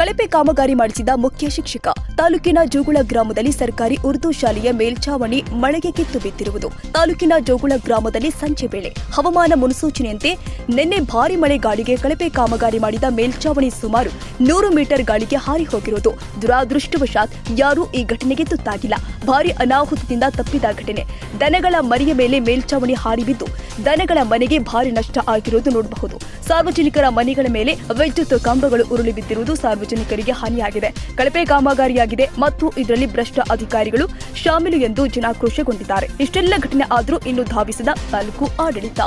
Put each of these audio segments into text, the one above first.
ಕಳಪೆ ಕಾಮಗಾರಿ ಮಾಡಿಸಿದ ಮುಖ್ಯ ಶಿಕ್ಷಕ. ತಾಲೂಕಿನ ಜೋಗುಳ ಗ್ರಾಮದಲ್ಲಿ ಸರ್ಕಾರಿ ಉರ್ದು ಶಾಲೆಯ ಮೇಲ್ಛಾವಣಿ ಮಳೆಗೆ ಕಿತ್ತು ಬಿದ್ದಿರುವುದು. ತಾಲೂಕಿನ ಜೋಗುಳ ಗ್ರಾಮದಲ್ಲಿ ಸಂಜೆ ವೇಳೆ ಹವಾಮಾನ ಮುನ್ಸೂಚನೆಯಂತೆ ನಿನ್ನೆ ಭಾರಿ ಮಳೆ ಗಾಳಿಗೆ ಕಳಪೆ ಕಾಮಗಾರಿ ಮಾಡಿದ ಮೇಲ್ಛಾವಣಿ ಸುಮಾರು ನೂರು ಮೀಟರ್ ಗಾಳಿಗೆ ಹಾರಿ ಹೋಗಿರುವುದು. ದುರಾದೃಷ್ಟವಶಾತ್ ಯಾರೂ ಈ ಘಟನೆಗೆ ತುತ್ತಾಗಿಲ್ಲ. ಭಾರಿ ಅನಾಹುತದಿಂದ ತಪ್ಪಿದ ಘಟನೆ. ದನಗಳ ಮರಿಯ ಮೇಲೆ ಮೇಲ್ಛಾವಣಿ ಹಾರಿ ಬಿದ್ದು ದನಗಳ ಮನೆಗೆ ಭಾರಿ ನಷ್ಟ ಆಗಿರುವುದು ನೋಡಬಹುದು. ಸಾರ್ವಜನಿಕರ ಮನೆಗಳ ಮೇಲೆ ವಿದ್ಯುತ್ ಕಂಬಗಳು ಉರುಳಿ ಬಿದ್ದಿರುವುದು ಸಾರ್ವಜನಿಕರಿಗೆ ಹಾನಿಯಾಗಿದೆ. ಕಳಪೆ ಕಾಮಗಾರಿಯಾಗಿದೆ ಮತ್ತು ಇದರಲ್ಲಿ ಭ್ರಷ್ಟ ಅಧಿಕಾರಿಗಳು ಶಾಮೀಲು ಎಂದು ಜನಾಕ್ರೋಶಗೊಂಡಿದ್ದಾರೆ. ಇಷ್ಟೆಲ್ಲ ಘಟನೆ ಆದರೂ ಇನ್ನು ಧಾವಿಸಿದ ತಾಲೂಕು ಆಡಳಿತ.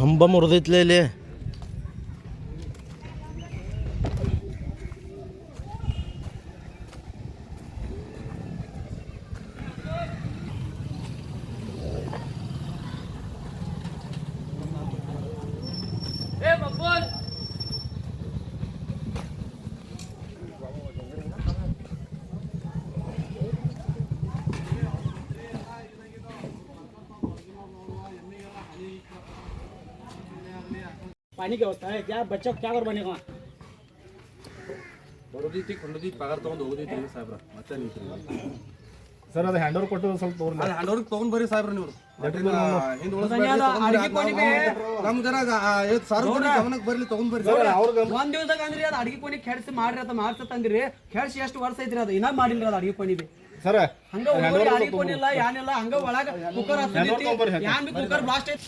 ಕಂಬ ಮುರಿದೈತ್ಲೇ ಇಲ್ಲಿ. पानी की व्यवस्था है क्या बच्चा को क्या कर बनेगा वहाँ? ಬರೋದೈತಿ ಕೊಂಡದೈತಿ ಪಗಾರ ತೊಗೊಂಡು ಹೋಗೋದೈತಿ ರೀ ಸಾಹೇಬ್ರ ಮತ್ತೆ ನಿಂತ್ರಿ ಸರ್ ಅದು ಹ್ಯಾಂಡ್ ಓವರ್ ಕೊಟ್ಟು ಸ್ವಲ್ಪ ತೋರ್ಲಿ ಅಲ್ಲಿ ಹ್ಯಾಂಡ್ ಓವರ್ ತೊಗೊಂಡ್ ಬರ್ರಿ ಸಾಹೇಬ್ರ ನೀವು ಹಿಂದ್ ಅದ್ಯಾವ್ದು ಅಡ್ಗೆ ಕೋಣಿಗೆ? ನಮ್ ಜರ ಸಾರ್ವಜನಿಕ ಗಮನಕ್ಕೆ ಬರ್ಲಿ ತಗೊಂಡ್ ಬರ್ರಿ ಒಂದ್ ದಿವಸದಾಗ ಅಂದ್ರಿ ಅದು ಅಡಿಗೆ ಕೋಣಿ ಕೆಡ್ಸಿ ಮಾಡ್ರಿ ಅಂತ ಮಾಡ್ಸತ್ ಅಂದ್ರಿ ಕೆಡ್ಸಿ ಎಷ್ಟು ವರ್ಷ ಐತ್ರಿ ಅದು ಇನ್ನ ಮಾಡಿಲ್ರಿ ಅದು ಅಡಿಗೆ ಕೋಣಿ ಬಿ ಸರ್ ಹಂಗ ಹೋಗಿ ಅಡಿಗೆ ಕೋಣಿ ಇಲ್ಲ ಏನಿಲ್ಲ ಹಂಗ ಒಳಗ ಕುಕ್ಕರ್ ಹಚ್ಚೈತಿ ಯಾನ್ ಬಿ ಕುಕ್ಕರ್ ಬ್ಲಾಸ್ಟ್ ಐತಿ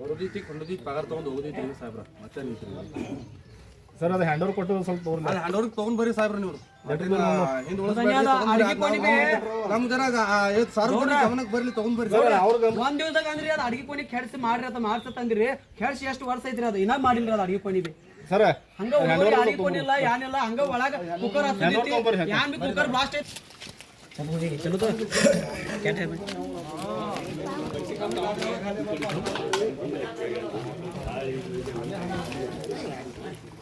ಬರೋದೈತಿ ಕೊಂಡದೈತಿ ಪಗಾರ ತೊಗೊಂಡು ಹೋಗೋದೈತಿ ರೀ ಸಾಹೇಬ್ರ. ಮತ್ತೆ ನಿಂತ್ರಿ. ಸರ್ ಅದು ಹ್ಯಾಂಡ್ ಓವರ್ ಕೊಟ್ಟು ಸ್ವಲ್ಪ ತೋರ್ಲಿ ಅಲ್ಲಿ ಹ್ಯಾಂಡ್ ಓವರ್ ತೊಗೊಂಡ್ ಬರ್ರಿ ಸಾಹೇಬ್ರ ನೀವು. ಹಿಂದ್ ಅದ್ಯಾವ್ದು ಅಡಿಗೆ ಕೋಣಿಗೆ? ನಮ್ ಜರ ಸಾರ್ವಜನಿಕ ಗಮನಕ್ಕೆ ಬರ್ಲಿ ತಗೊಂಡ್ ಬರ್ರಿ. ಒಂದ್ ದಿವಸದಾಗ ಅಂದ್ರಿ ಅದು ಅಡಿಗೆ ಕೋಣಿ ಕೆಡ್ಸಿ ಮಾಡ್ರಿ ಅಂತ ಮಾಡ್ಸತ್ ಕೆಡ್ಸಿ ಎಷ್ಟು ವರ್ಷ ಐತ್ರಿ ಅದು? ಇನ್ನ ಮಾಡಿಲ್ರಿ ಅದು ಅಡಿಗೆ ಕೋಣಿ ಬಿ. ಸರ್ ಹಂಗ ಹೋಗಿ ಅಡಿಗೆ ಕೋಣಿಲ್ಲ ಏನಿಲ್ಲ ಹಂಗ ಒಳಗ ಕುಕ್ಕರ್ ಹಚ್ಚೈತಿ ಯಾನ್ ಬಿ ಕುಕ್ಕರ್ ಬ್ಲಾಸ್ಟ್ ಐತಿ. ಚಲೋ Thank you.